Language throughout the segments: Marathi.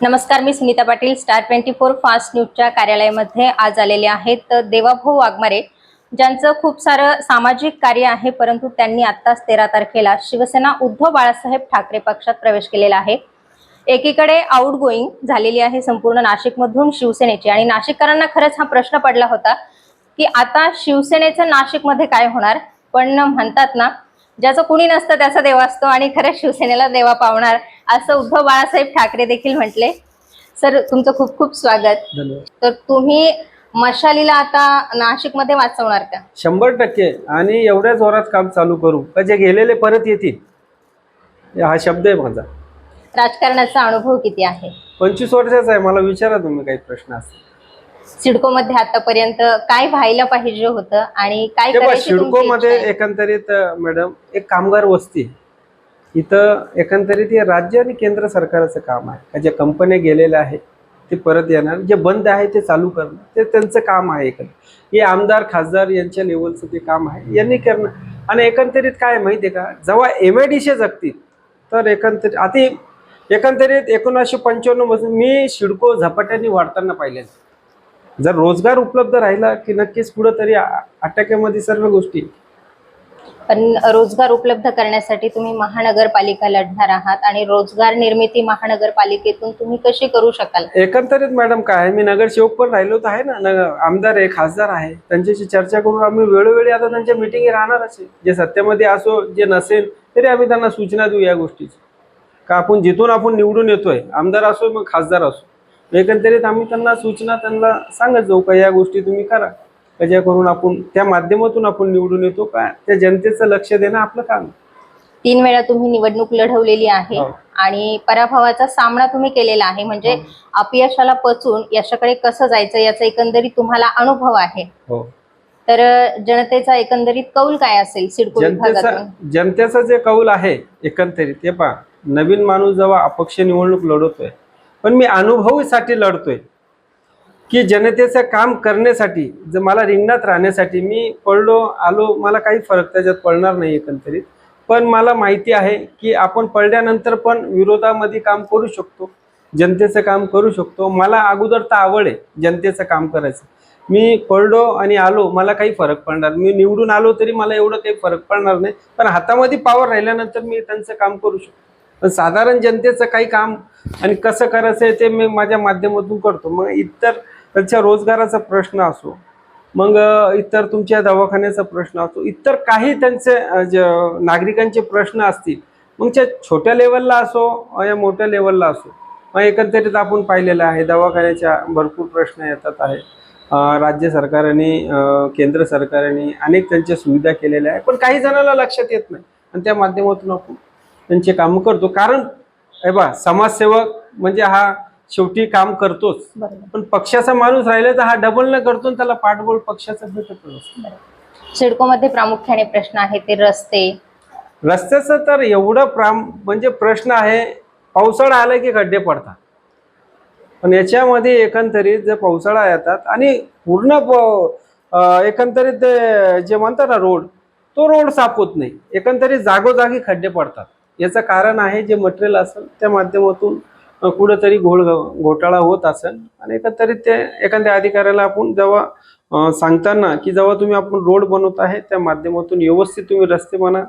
नमस्कार मी Sunita Patil star twenty four fast न्यूजच्या कार्यालयामध्ये आज आलेले आहेत देवाभाऊ वाघमारे ज्यांचं खूप सारं सामाजिक कार्य आहे परंतु त्यांनी आत्ताच तेरा तारखेला शिवसेना उद्धव बाळासाहेब ठाकरे पक्षात प्रवेश केलेला आहे. एकीकडे आउट गोईंग झालेली आहे संपूर्ण नाशिकमधून शिवसेनेची आणि नाशिककरांना खरंच हा प्रश्न पडला होता की आता शिवसेनेचं नाशिकमध्ये काय होणार? पण म्हणतात ना ज्याचं कुणी नसतं त्याचा देव असतो आणि खरंच शिवसेनेला देवा पावणार. असं उद्धव बाळासाहेब ठाकरे देखील म्हटले. सर तुमचं खूप खूप स्वागत. तर तुम्ही मशालीला आता नाशिकमध्ये वाचवणार का? शंभर टक्के. आणि एवढ्या जोरात काम चालू करू. का जे गेलेले परत येतील? हा शब्द आहे माझा. राजकारणाचा अनुभव किती आहे? पंचवीस वर्षाचा आहे. मला विचारा तुम्ही काही प्रश्न असतील. सिडकोमध्ये आतापर्यंत काय व्हायला पाहिजे होतं आणि काय सिडको मध्ये? एकंदरीत मॅडम एक कामगार वस्ती. इथं एकंदरीत हे राज्य आणि केंद्र सरकारचं काम आहे. का ज्या कंपन्या गेलेल्या आहेत ते परत येणार जे बंद आहे ते चालू करणं ते त्यांचं काम आहे इकडे. हे आमदार खासदार यांच्या लेवलचं ते काम आहे यांनी करणं. आणि एकंदरीत काय माहिती आहे का? जेव्हा एम आय डी सी जगतील तर एकंदरीत आता एकंदरीत एकोणीसशे पंच्याण्णवपासून मी शिडको झपाट्याने वाढताना पाहिले जर रोजगार उपलब्ध राहिला की नक्कीच कुठंतरी आ- आटक्यामध्ये सर्व गोष्टी. पण रोजगार उपलब्ध करण्यासाठी तुम्ही महानगरपालिका लढणार आहात आणि रोजगार निर्मिती महानगरपालिकेतून तुम्ही कशी करू शकाल? एकंदरीत मॅडम काय मी मी नगरसेवक पण राहिलो तर आहे ना आमदार आहे खासदार आहे. त्यांच्याशी चर्चा करून आम्ही वेळोवेळी आता त्यांच्या मिटिंग राहणारच जे सत्तेमध्ये असो जे नसेल तरी आम्ही त्यांना सूचना देऊ या गोष्टीची. का आपण जिथून आपण निवडून येतोय आमदार असो मग खासदार असो. एकंदरीत आम्ही त्यांना सूचना त्यांना सांगत जाऊ का या गोष्टी तुम्ही करा. का ज्या करून आपण त्या माध्यमातून आपण निवडून येतो का? त्या जनतेचं लक्ष देणं आपलं काम. तीन वेळा तुम्ही निवडणूक लढवलेली आहे हो. आणि पराभवाचा सामना तुम्ही केलेला आहे. म्हणजे अपयशाला पचून यशाकडे कसं जायचं याचा एकंदरीत तुम्हाला अनुभव आहे. हो. तर जनतेचा एकंदरीत कौल काय असेल सिडको जनतेचा जे कौल आहे एकंदरीत हे पहा. नवीन माणूस जेव्हा अपक्ष निवडणूक लढवतोय पण मी अनुभवीसाठी लढतोय. की जनतेचं काम करण्यासाठी जर मला रिंगणात राहण्यासाठी मी पडलो आलो मला काही फरक त्याच्यात पडणार नाही एकंदरीत. पण मला माहिती आहे की आपण पडल्यानंतर पण विरोधामध्ये काम करू शकतो जनतेचं काम करू शकतो. मला अगोदर तर आवड आहे जनतेचं काम करायचं. मी पडलो आणि आलो मला काही फरक पडणार मी निवडून आलो तरी मला एवढं काही फरक पडणार नाही. पण हातामध्ये पावर राहिल्यानंतर मी त्यांचं काम करू शकतो. पण साधारण जनतेचं काही काम आणि कसं करायचं आहे ते मी माझ्या माध्यमातून करतो. मग इतर त्यांच्या रोजगाराचा प्रश्न असो मग इतर तुमच्या दवाखान्याचा प्रश्न असो इतर काही त्यांचे नागरिकांचे प्रश्न असतील मग त्या छोट्या लेवलला असो या मोठ्या लेवलला असो मग एकंदरीत आपण पाहिलेलं आहे दवाखान्याच्या भरपूर प्रश्न येतात आहे. राज्य सरकारने केंद्र सरकारने अनेक त्यांच्या सुविधा केलेल्या आहे पण काही जणांना लक्षात येत नाही. आणि त्या माध्यमातून आपण त्यांचे कामं करतो. कारण हे बा समाजसेवक म्हणजे हा शेवटी काम करतोच. बरोबर. पण पक्षाचा माणूस राहिला तर हा डबल न करतो आणि त्याला पाठबळ पक्षाचा भेटत असतो सिडकोमध्ये प्रामुख्याने प्रश्न आहे ते रस्ते. रस्त्याचं तर एवढं प्राम म्हणजे प्रश्न आहे पावसाळा आला की खड्डे पडतात. पण याच्यामध्ये एकंदरीत जर पावसाळा येतात आणि पूर्ण एकंदरीत जे म्हणतात ना रोड तो रोड साफ होत नाही. एकंदरीत जागोजागी खड्डे पडतात. याचं कारण आहे जे मटेरियल असेल त्या माध्यमातून कुठंतरी घोळ घोटाळा होत असेल. आणि एकंदरीत ते एखाद्या अधिकाऱ्याला आपण जेव्हा सांगताना की जेव्हा तुम्ही आपण रोड बनवत आहे त्या माध्यमातून व्यवस्थित तुम्ही रस्ते बना.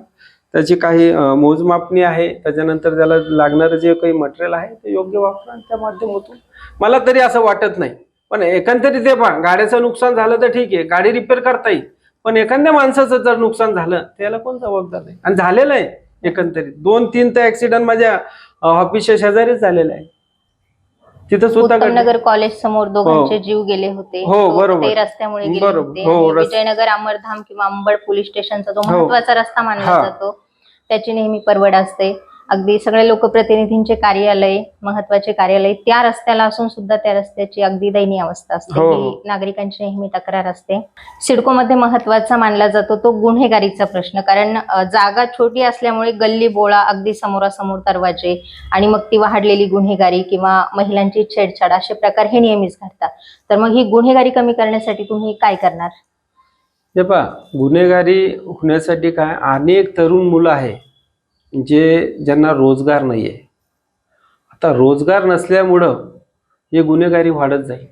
त्याची काही मोजमापणी आहे. त्याच्यानंतर त्याला लागणारं जे काही मटेरियल आहे ते योग्य वापरा आणि त्या माध्यमातून. मला तरी असं वाटत नाही. पण एकंदरीत ते पहा गाड्याचं नुकसान झालं तर ठीक आहे. गाडी रिपेअर करता येईल. पण एखाद्या माणसाचं जर नुकसान झालं त्याला कोण जबाबदार नाही आणि झालेलं आहे. एकंदरीत दोन तीन तर ऍक्सिडेंट माझ्या ऑफिसच्या शेजारीच झालेलं आहे तिथं सुद्धा. नगर कॉलेज समोर दोघांचे जीव गेले होते हो, तो- बरोबर. रस्त्यामुळे गेले बरोबर. होते हो, विजयनगर अमरधाम किंवा अंबड पोलीस स्टेशनचा जो हो. महत्त्वाचा रस्ता मानला हा. जातो त्याची नेहमी परवड असते अगदी सगळे लोकप्रतिनिधींचे कार्यालय महत्त्वाचे कार्यालय त्या रस्त्याला असून सुद्धा त्या रस्त्याची अगदी दयनीय अवस्था असते. हो, ही. नागरिकांची नेहमी तक्रार असते. सिडकोमध्ये महत्त्वाचा मानला जातो तो गुन्हेगारीचा प्रश्न. कारण जागा छोटी असल्यामुळे गल्ली बोळा अगदी समोरासमोर दरवाजे आणि मग ती वाढलेली गुन्हेगारी किंवा महिलांची छेडछाड असे प्रकार हे नेहमीच घडतात. तर मग ही गुन्हेगारी कमी करण्यासाठी तुम्ही काय करणार? हे पहा गुन्हेगारी होण्यासाठी काय? अनेक तरुण मुलं आहे. जे ज्यांना रोजगार नाही आहे आता रोजगार नसल्यामुळं हे गुन्हेगारी वाढत जाईल.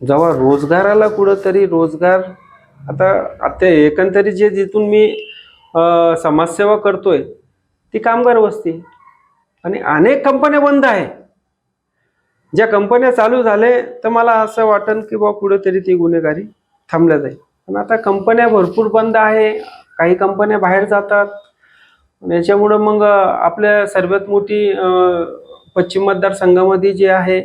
जेव्हा रोजगाराला कुठंतरी रोजगार आता आता एकंदरीत जे जिथून मी समाजसेवा करतो आहे ती कामगार वस्ती. आणि अनेक कंपन्या बंद आहे ज्या कंपन्या चालू झाले तर मला असं वाटन की बा कुठेतरी ती गुन्हेगारी थांबल्या जाईल. पण आता कंपन्या भरपूर बंद आहे. काही कंपन्या बाहेर जातात. याच्यामुळं मग आपल्या सर्वात मोठी पश्चिम मतदारसंघामध्ये जी आहे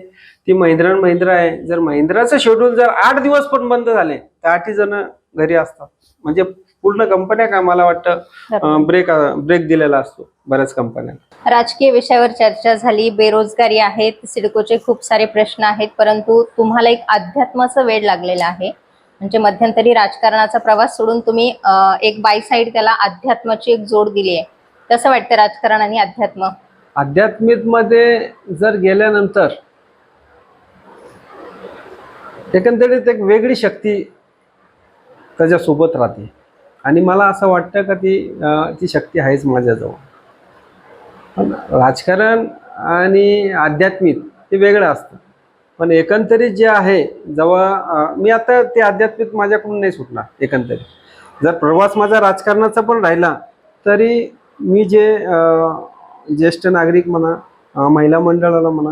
ती महिंद्रा आणि महिंद्रा आहे. जर महिंद्राचं शेड्यूल जर आठ दिवस पण बंद झाले तर आठही जण घरी असतात. म्हणजे पूर्ण कंपन्या का मला वाटतं ब्रेक ब्रेक दिलेला असतो बऱ्याच कंपन्या. राजकीय विषयावर चर्चा झाली बेरोजगारी आहेत सिडकोचे खूप सारे प्रश्न आहेत परंतु तुम्हाला एक अध्यात्माचं वेळ लागलेलं आहे. म्हणजे मध्यंतरी राजकारणाचा प्रवास सोडून तुम्ही एक बाय साईड त्याला अध्यात्माची एक जोड दिली आहे. कसं वाटतं राजकारण आणि अध्यात्म? आध्यात्मिकमध्ये जर गेल्यानंतर एकंदरीत एक वेगळी शक्ती त्याच्यासोबत राहते. आणि मला असं वाटतं का ती ती शक्ती आहेच माझ्याजवळ. पण राजकारण आणि आध्यात्मिक ते वेगळं असतं. पण एकंदरीत जे आहे जेव्हा मी आता ते आध्यात्मिक माझ्याकडून नाही सुटणार एकंदरीत. जर प्रवास माझा राजकारणाचा पण राहिला तरी मी जे ज्येष्ठ नागरिक म्हणा महिला मंडळाला म्हणा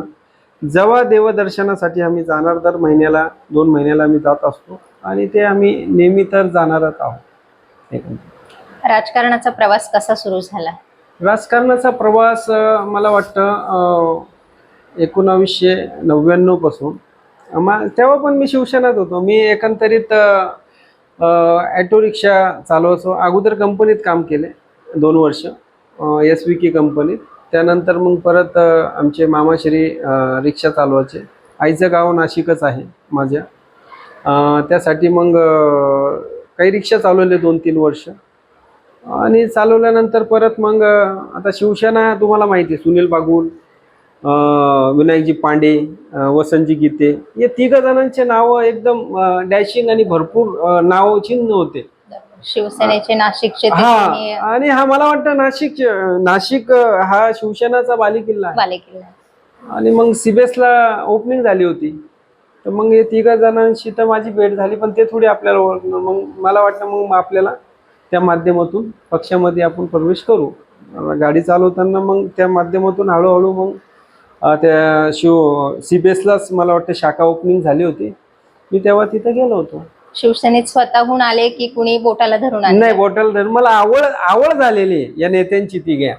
जेव्हा देवदर्शनासाठी आम्ही जाणार दर महिन्याला दोन महिन्याला आम्ही जात असतो आणि ते आम्ही नेहमी तर जाणारच आहोत. राजकारणाचा प्रवास कसा सुरू झाला? राजकारणाचा प्रवास मला वाटतं एकोणावीसशे नव्याण्णवपासून. मा- तेव्हा पण मी शिवसेनात होतो. मी एकंदरीत ॲटो रिक्षा चालवायचो. अगोदर कंपनीत काम केले. दोन वर्ष एस व्ही के कंपनीत त्यानंतर मग परत आमचे मामाश्री रिक्षा चालवायचे. आईचं गाव नाशिकच आहे माझ्या. त्यासाठी मग काही रिक्षा चालवले दोन तीन वर्ष. आणि चालवल्यानंतर परत मग आता शिवसेना तुम्हाला माहिती आहे सुनील बागुल विनायकजी पांडे वसंतजी गीते. या तिघ जणांचे नावं एकदम डॅशिंग आणि भरपूर नावचिन्ह होते. शिवसेनेचे नाशिकचे हा आणि हा मला वाटतं नाशिक नाशिक हा शिवसेनाचा बालेकिल्ला आहे. बालेकिल्ला आणि मग सिबेसला ओपनिंग झाली होती. तर मग हे तिघा जणांशी तर माझी भेट झाली पण ते थोडी आपल्याला ओळखणं. मग मला वाटतं मग आपल्याला त्या माध्यमातून पक्षामध्ये आपण प्रवेश करू. अं, गाडी चालवताना मग त्या माध्यमातून हळूहळू मग अं, त्या शिव सिबेसलाच मला वाटतं शाखा ओपनिंग झाली होती. मी तेव्हा तिथं गेलो होतो. शिवसेनेत स्वतःहून आले की कुणी बोटाला धरून आले नाही बॉटल धर मला आवड आवड झालेली या नेत्यांची ती घ्या.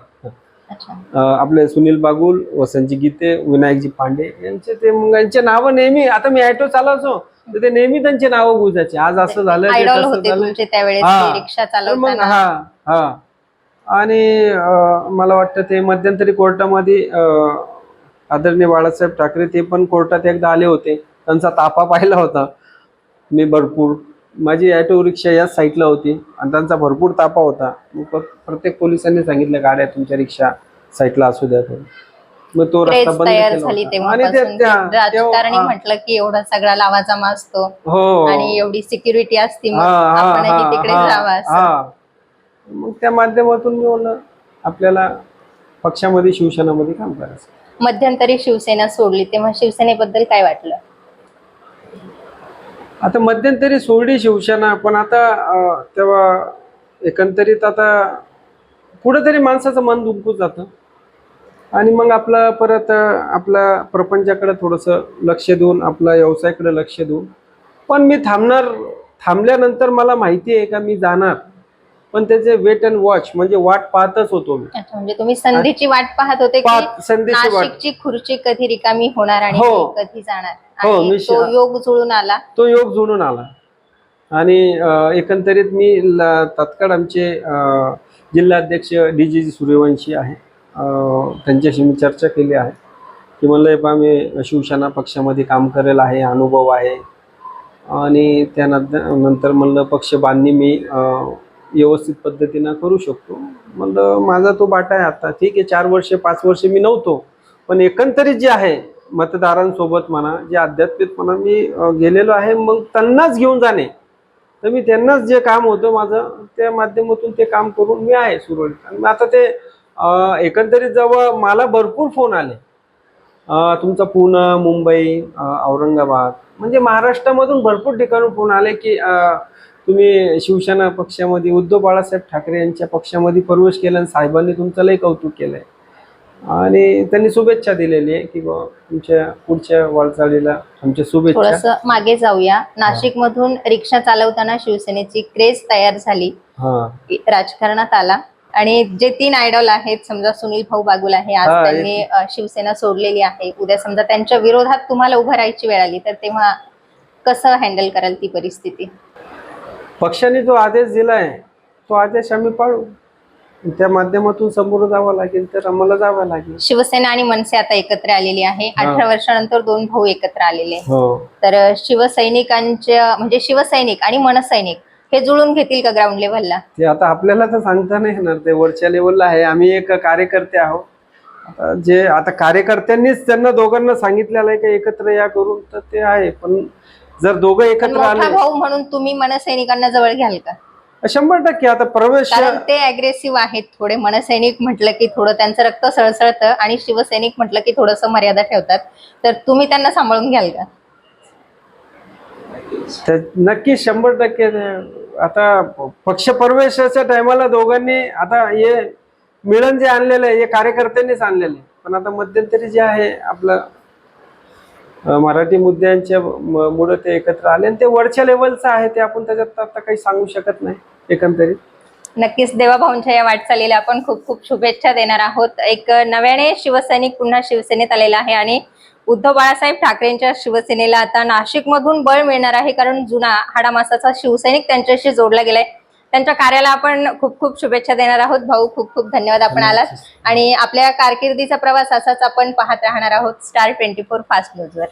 आपले सुनील बागुल वसंतजी गीते विनायकजी पांडे यांचे ते मग यांचे नावं नेहमी आता मी ॲटो चालवतो तर ते नेहमी त्यांचे नावं गुजायचे आज असं झालं हा. मग हा हा. आणि मला वाटतं ते मध्यंतरी कोर्टामध्ये आदरणीय बाळासाहेब ठाकरे ते पण कोर्टात एकदा आले होते. त्यांचा ताफा पाहिला होता. मी भरपूर माझी ॲटो रिक्षा याच साईडला होती आणि त्यांचा भरपूर तापा होता. मग प्र- प्रत्येक पोलिसांनी सांगितलं गाड्या तुमच्या रिक्षा साईडला असू द्या. मग तो रस्ता बंद राजकारणी म्हटलं की एवढा सगळा लावा जमा असतो. हो. आणि एवढी सिक्युरिटी असती तिकडे जावं. मग त्या माध्यमातून मी बोललं आपल्याला पक्षामध्ये शिवसेनामध्ये काम करायचं. मध्यंतरी शिवसेना सोडली. तेव्हा शिवसेनेबद्दल काय वाटलं? आता मध्यंतरी सोडली शिवसेना पण आता तेव्हा एकंदरीत आता कुठंतरी माणसाचं मन दुखून जातं. आणि मग आपलं परत आपल्या प्रपंचाकडे थोडंसं लक्ष देऊन आपल्या व्यवसायाकडे लक्ष देऊन. पण मी थांबणार थांबल्यानंतर मला माहिती आहे का मी जाणार. पण त्याचे वेट अँड वॉच म्हणजे वाट पाहतच होतो मी. म्हणजे तुम्ही संधीची वाट पाहत होते संधीची खुर्ची कधी रिकामी होणार आणि हो. कधी जाणार? हो, आणि मी तो योग जुळून आला. तो योग जुळून आला. आणि अं, एकंदरीत मी ल- तात्काळ आमचे अं, जिल्हाध्यक्ष डी जी सूर्यवंशी आहे. अं, त्यांच्याशी मी चर्चा केली आहे. की म्हणलं हे पहा मी शिवसेना पक्षामध्ये काम करेल आहे अनुभव आहे. आणि त्यानंतर नंतर म्हणलं पक्ष बांधणी मी अं, व्यवस्थित पद्धतीनं करू शकतो. म्हणलं माझा तो बाटा आहे आता. ठीक आहे चार वर्षे पाच वर्षे मी नव्हतो. पण एकंदरीत जे आहे मतदारांसोबत म्हणा जे आध्यात्मिक म्हणा मी गेलेलो आहे. मग त्यांनाच घेऊन जाणे. तर मी त्यांनाच जे काम होतं माझं त्या माध्यमातून ते काम करून मी आहे सुरळीत. आणि आता ते एकंदरीत जवळ मला भरपूर फोन आले तुमचा पुणे मुंबई औरंगाबाद म्हणजे महाराष्ट्रामधून भरपूर ठिकाणून फोन आले की तुम्ही शिवसेना पक्षामध्ये उद्धव बाळासाहेब ठाकरे यांच्या पक्षामध्ये प्रवेश केला आणि साहेबांनी तुमचं लई कौतुक केलं आहे आणि त्यांनी शुभेच्छा दिलेली आहे की तुमच्या पुढच्या वाटचालीला आमच्या शुभेच्छा. थोडस मागे जाऊया. नाशिक मधून रिक्षा चालवताना शिवसेनेची क्रेज तयार झाली. हा. राजकारणात आला. आणि जे तीन आयडॉल आहेत समजा सुनील भाऊ बागुल आहे आज हा, त्यांनी अ, शिवसेना सोडलेली आहे. उद्या समजा त्यांच्या विरोधात तुम्हाला उभं राहायची वेळ आली तर तेव्हा कसं हँडल कराल ती परिस्थिती? पक्षाने जो आदेश दिलाय तो आदेश आम्ही पाळू. त्या माध्यमातून समोर जावं लागेल तर आम्हाला जावं लागेल. शिवसेना आणि मनसे आता एकत्र आलेली आहे. अठरा वर्षानंतर दोन भाऊ एकत्र आलेले. हो. तर शिवसैनिकांच्या म्हणजे शिवसैनिक आणि मनसैनिक हे जुळून घेतील का ग्राउंड लेव्हलला ते आता आपल्याला तर सांगता नाही येणार. ते वरच्या लेवलला आहे. आम्ही एक कार्यकर्ते आहोत. आता जे आता कार्यकर्त्यांनीच त्यांना दोघांना सांगितलेलं आहे की एकत्र या करून तर ते आहे. पण जर दोघं पण एकत्र मोठा आले भाऊ म्हणून तुम्ही मनसैनिकांना जवळ घ्याल का? शंभर टक्के. आता प्रवेश कारण ते अग्रेसिव्ह आहेत थोडे. मनसैनिक म्हटलं की थोडं त्यांचं रक्त सळसळतं आणि शिवसैनिक म्हटलं की थोडंसं मर्यादा ठेवतात. तर तुम्ही त्यांना सांभाळून घ्याल का? तर नक्की शंभर टक्के. आता पक्ष प्रवेशाच्या टायमाला दोघांनी आता हे मिळन जे आणलेलं आहे हे कार्यकर्त्यांनीच आणलेलं आहे. पण आता मध्यंतरी जे आहे आपलं अं, मराठी मुद्द्यांच्या मुळे ते एकत्र आले आणि ते वरच्या लेवलचं आहे ते आपण त्याच्यात आता काही सांगू शकत नाही. एकंदरीत? नक्कीच. देवाभाऊंच्या या वाटचालीला आपण खूप खूप शुभेच्छा देणार आहोत. एक नव्याने शिवसैनिक पुन्हा शिवसेनेत आलेला आहे आणि उद्धव बाळासाहेब ठाकरेंच्या शिवसेनेला आता नाशिकमधून बळ मिळणार आहे कारण जुना हाडामासाचा शिवसैनिक त्यांच्याशी जोडला गेलाय. त्यांच्या कार्याला आपण खूप खूप शुभेच्छा देणार आहोत. भाऊ खूप खूप धन्यवाद आपण आलात. आणि आपल्या कारकिर्दीचा प्रवास असाच आपण पाहत राहणार आहोत स्टार ट्वेंटी फोर फास्ट न्यूजवर.